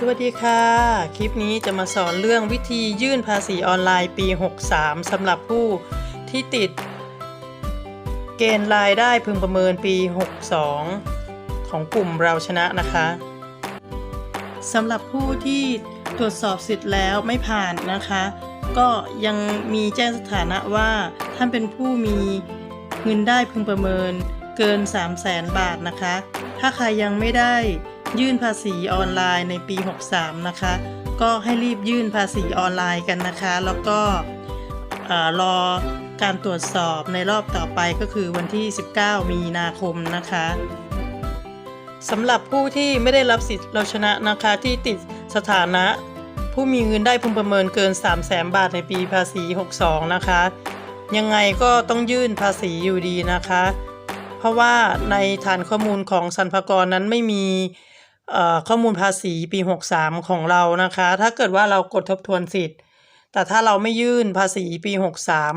สวัสดีค่ะ คลิปนี้จะมาสอนเรื่องวิธียื่นภาษีออนไลน์ปี 63 สำหรับผู้ที่ติด เกณฑ์รายได้พึงประเมินปี 62 ของกลุ่มเราชนะนะคะสำหรับผู้ที่ตรวจสอบสิทธิ์แล้วไม่ผ่านนะคะ ก็ยังมีแจ้งสถานะว่าท่านเป็นผู้มีเงินได้พึงประเมินเกิน 3 0 0แสนบาทนะคะ ถ้าใครยังไม่ได้ ยื่นภาษีออนไลน์ในปี 63 นะคะ ก็ให้รีบยื่นภาษีออนไลน์กันนะคะ แล้วก็เอ่อรอการตรวจสอบในรอบต่อไปก็คือวันที่ 19 มีนาคมนะคะสำหรับผู้ที่ไม่ได้รับสิทธิ์เราชนะนะคะที่ติดสถานะ ผู้มีเงินได้พึงประเมินเกิน 3 0 0แสนบาทในปีภาษี 62 นะคะ ยังไงก็ต้องยื่นภาษีอยู่ดีนะคะ เพราะว่าในฐานข้อมูลของสรรพากรนั้นไม่มี ข้อมูลภาษีปี 63 ของเรานะคะ ถ้าเกิดว่าเรากดทบทวนสิทธิ์ แต่ถ้าเราไม่ยื่นภาษีปี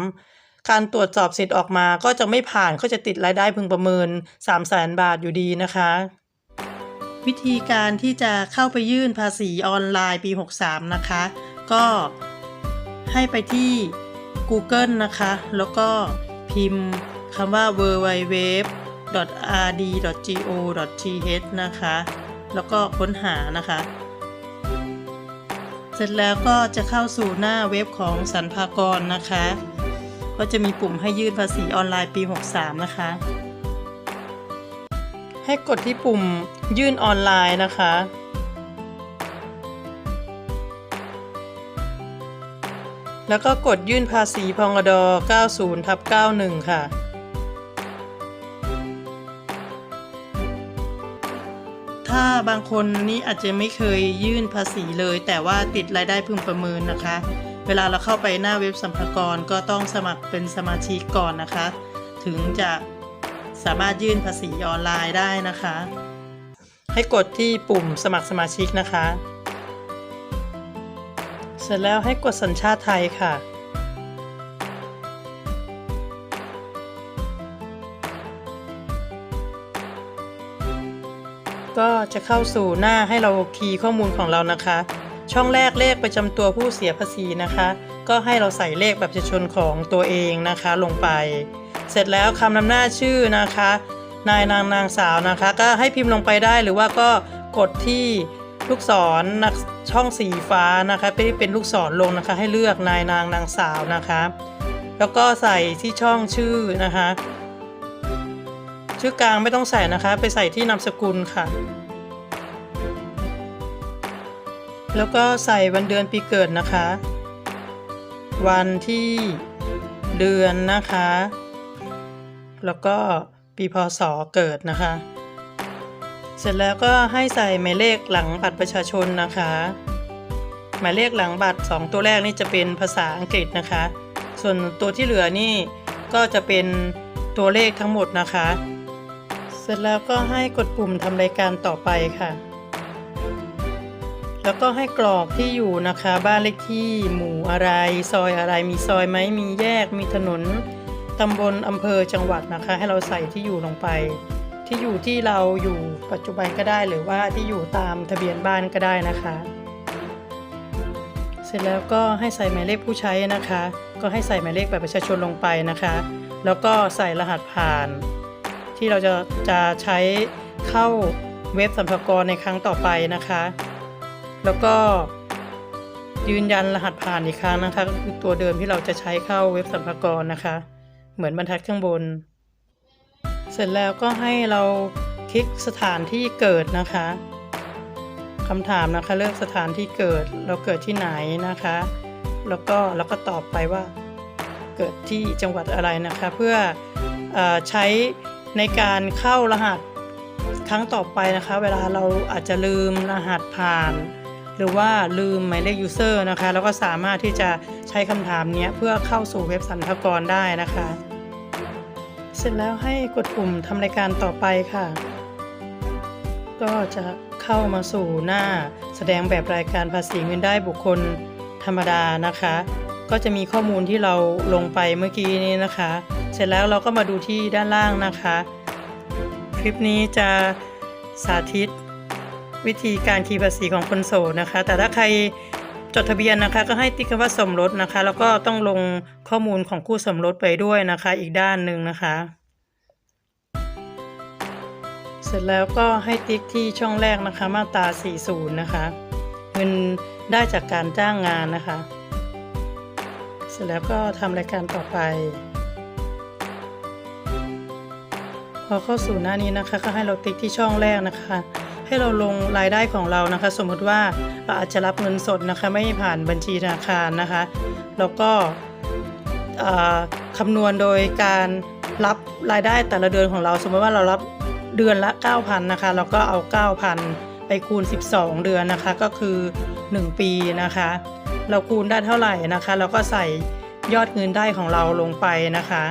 63 การตรวจสอบสิทธิ์ออกมาก็จะไม่ผ่านก็จะติดรายได้พึงประเมิน 3 0 0แสนบาทอยู่ดีนะคะ วิธีการที่จะเข้าไปยื่นภาษีออนไลน์ปี 63 นะคะ ก็ให้ไปที่ Google นะคะ แล้วก็พิมพ์คำว่า www.rd.go.th นะคะ แล้วก็ค้นหานะคะ เสร็จแล้วก็จะเข้าสู่หน้าเว็บของสรรพากรนะคะ ก็จะมีปุ่มให้ยื่นภาษีออนไลน์ปี 63 นะคะ ให้กดที่ปุ่มยื่นออนไลน์นะคะแล้วก็กดยื่นภาษีพงด90ทับ91 ค่ะ ถ้าบางคนนี่อาจจะไม่เคยยื่นภาษีเลย แต่ว่าติดรายได้พึงประเมินนะคะ เวลาเราเข้าไปหน้าเว็บสัมภากรก็ต้องสมัครเป็นสมาชิกก่อนนะคะ ถึงจะสามารถยื่นภาษีออนไลน์ได้นะคะ ให้กดที่ปุ่มสมัครสมาชิกนะคะ เสร็จแล้วให้กดสัญชาติไทยค่ะ ก็จะเข้าสู่หน้าให้เราคีย์ข้อมูลของเรานะคะ ช่องแรกเลขประจำตัวผู้เสียภาษีนะคะ ก็ให้เราใส่เลขแบบประชาชนของตัวเองนะคะลงไป เสร็จแล้วคำนำหน้าชื่อนะคะ นายนางนางสาวนะคะ ก็ให้พิมพ์ลงไปได้หรือว่าก็กดที่ลูกศรนักช่องสีฟ้านะคะเป็นเป็นลูกศรลงนะคะ ให้เลือกนายนางนางสาวนะคะ แล้วก็ใส่ที่ช่องชื่อนะคะ ชื่อกลางไม่ต้องใส่นะคะ ไปใส่ที่นามสกุลค่ะ แล้วก็ใส่วันเดือนปีเกิดนะคะ วันที่เดือนนะคะ แล้วก็ปีพศเกิดนะคะ เสร็จแล้วก็ให้ใส่หมายเลขหลังบัตรประชาชนนะคะ หมายเลขหลังบัตร 2 ตัวแรกนี่จะเป็นภาษาอังกฤษนะคะ ส่วนตัวที่เหลือนี่ก็จะเป็นตัวเลขทั้งหมดนะคะ เสร็จแล้วก็ให้กดปุ่มทำรายการต่อไปค่ะ แล้วก็ให้กรอกที่อยู่นะคะ บ้านเลขที่หมู่อะไร ซอยอะไรมีซอยไหมมีแยกมีถนนตำบลอำเภอจังหวัดนะคะ ให้เราใส่ที่อยู่ลงไป ที่อยู่ที่เราอยู่ปัจจุบันก็ได้หรือว่าที่อยู่ตามทะเบียนบ้านก็ได้นะคะ เสร็จแล้วก็ให้ใส่หมายเลขผู้ใช้นะคะ ก็ให้ใส่หมายเลขบัตรประชาชนลงไปนะคะ แล้วก็ใส่รหัสผ่าน ที่เราจะจะใช้เข้าเว็บสัมภากระในครั้งต่อไปนะคะ แล้วก็ยืนยันรหัสผ่านอีกครั้งนะคะก็คือตัวเดิมที่เราจะใช้เข้าเว็บสัมภากระนะคะ เหมือนบรรทัดข้างบน เสร็จแล้วก็ให้เราคลิกสถานที่เกิดนะคะคำถามนะคะเลือกสถานที่เกิดเราเกิดที่ไหนนะคะ แล้วก็แล้วก็ตอบไปว่าเกิดที่จังหวัดอะไรนะคะ เพื่ออใช้ ในการเข้ารหัสครั้งต่อไปนะคะ เวลาเราอาจจะลืมรหัสผ่าน หรือว่าลืมหมายเลข user นะคะแล้วก็สามารถที่จะใช้คำถามนี้เพื่อเข้าสู่เว็บสรรพากรได้นะคะ เสร็จแล้วให้กดปุ่มทำรายการต่อไปค่ะ ก็จะเข้ามาสู่หน้าแสดงแบบรายการภาษีเงินได้บุคคลธรรมดานะคะ ก็จะมีข้อมูลที่เราลงไปเมื่อกี้นี้นะคะ เสร็จแล้วเราก็มาดูที่ด้านล่างนะคะ คลิปนี้จะสาธิตวิธีการคีย์ภาษีของคนโสดนะคะ แต่ถ้าใครจดทะเบียนนะคะก็ให้ติ๊กคำว่าสมรสนะคะ แล้วก็ต้องลงข้อมูลของคู่สมรสไปด้วยนะคะ อีกด้านหนึ่งนะคะ เสร็จแล้วก็ให้ติ๊กที่ช่องแรกนะคะมาตรา40 นะคะ เงินได้จากการจ้างงานนะคะ เสร็จแล้วก็ทำรายการต่อไป อเข้าสู่หน้านี้นะคะก็ให้เราติ๊กที่ช่องแรกนะคะ ให้เราลงรายได้ของเรานะคะ สมมติว่าเราอาจจะรับเงินสดนะคะ ไม่ผ่านบัญชีธนาคารนะคะแล้วก็คำนวณโดยการรับรายได้แต่ละเดือนของเรา สมมติว่าเรารับเดือนละ 9,000นะคะเราก็เอา 9,000 ไปคูณ 12 เดือนนะคะ ก็คือ 1 ปีนะคะ เราคูณได้เท่าไหร่นะคะ เราก็ใส่ยอดเงินได้ของเราลงไปนะคะ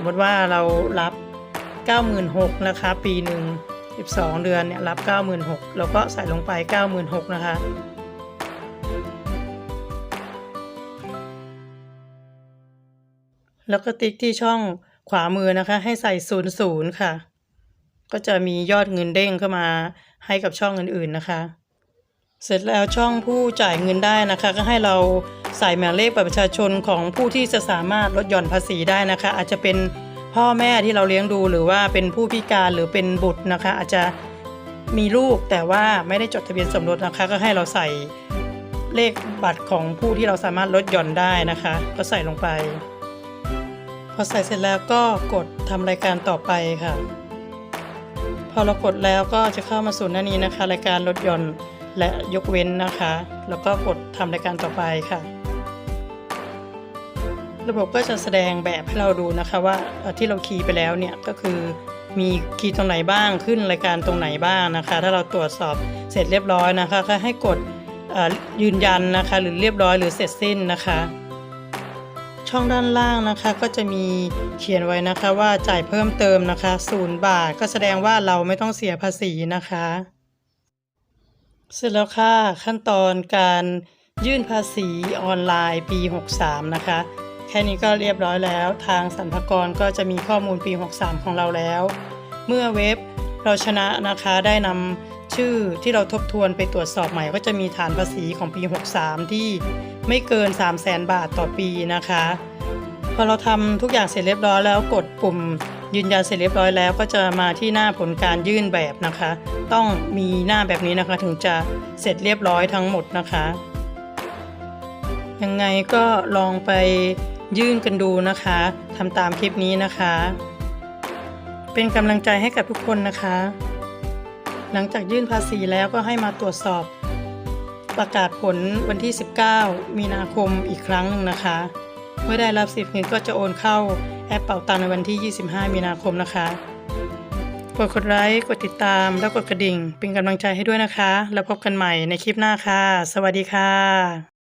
มมติว่าเรารับ 96,000นะคะปีหนึ่ง12 เดือนเนี่ยรับ 96,000เราก็ใส่ลงไป 96,000นะคะแล้วก็ติ๊กที่ช่องขวามือนะคะ ให้ใส่00ค่ะ ก็จะมียอดเงินเด้งเข้ามาให้กับช่องอื่นๆนะคะ เสร็จแล้วช่องผู้จ่ายเงินได้นะคะ ก็ให้เราใส่หมายเลขบัตรประชาชนของผู้ที่จะสามารถลดหย่อนภาษีได้นะคะ อาจจะเป็นพ่อแม่ที่เราเลี้ยงดูหรือว่าเป็นผู้พิการหรือเป็นบุตรนะคะ อาจจะมีลูกแต่ว่าไม่ได้จดทะเบียนสมรสนะคะ ก็ให้เราใส่เลขบัตรของผู้ที่เราสามารถลดหย่อนได้นะคะ ก็ใส่ลงไป พอใส่เสร็จแล้วก็กดทำรายการต่อไปค่ะ พอเรากดแล้วก็จะเข้ามาสู่หน้านี้นะคะ รายการลดหย่อน และยกเว้นนะคะ แล้วก็กดทำรายการต่อไปค่ะ ระบบก็จะแสดงแบบให้เราดูนะคะว่าที่เราคีย์ไปแล้วเนี่ยก็คือมีคีย์ตรงไหนบ้างขึ้นรายการตรงไหนบ้างนะคะ ถ้าเราตรวจสอบเสร็จเรียบร้อยนะคะก็ให้กดยืนยันนะคะ หรือเรียบร้อยหรือเสร็จสิ้นนะคะ ช่องด้านล่างนะคะก็จะมีเขียนไว้นะคะว่าจ่ายเพิ่มเติมนะคะศูนย์บาทก็แสดงว่าเราไม่ต้องเสียภาษีนะคะ เสร็จแล้วค่ะ ขั้นตอนการยื่นภาษีออนไลน์ปี 63 นะคะ แค่นี้ก็เรียบร้อยแล้ว ทางสรรพากรก็จะมีข้อมูลปี 63 ของเราแล้ว เมื่อเว็บเราชนะนะคะได้นำชื่อที่เราทบทวนไปตรวจสอบใหม่ ก็จะมีฐานภาษีของปี 63 ที่ไม่เกิน 3 0 0แสนบาทต่อปีนะคะ พอเราทำทุกอย่างเสร็จเรียบร้อยแล้วกดปุ่มยืนยันเสร็จเรียบร้อยแล้วก็จะมาที่หน้าผลการยื่นแบบนะคะ ต้องมีหน้าแบบนี้นะคะถึงจะเสร็จเรียบร้อยทั้งหมดนะคะ ยังไงก็ลองไปยื่นกันดูนะคะทำตามคลิปนี้นะคะ เป็นกำลังใจให้กับทุกคนนะคะ หลังจากยื่นภาษีแล้วก็ให้มาตรวจสอบประกาศผลวันที่ 19 มีนาคมอีกครั้งหนึ่งนะคะ มื่อได้รับสิทธิ์เงินก็จะโอนเข้าแอปเป่าตังในวันที่ 25 มีนาคมนะคะ กดกดไลค์ กดติดตาม แล้วกดกระดิ่ง เป็นกำลังใจให้ด้วยนะคะ แล้วพบกันใหม่ในคลิปหน้าค่ะ สวัสดีค่ะ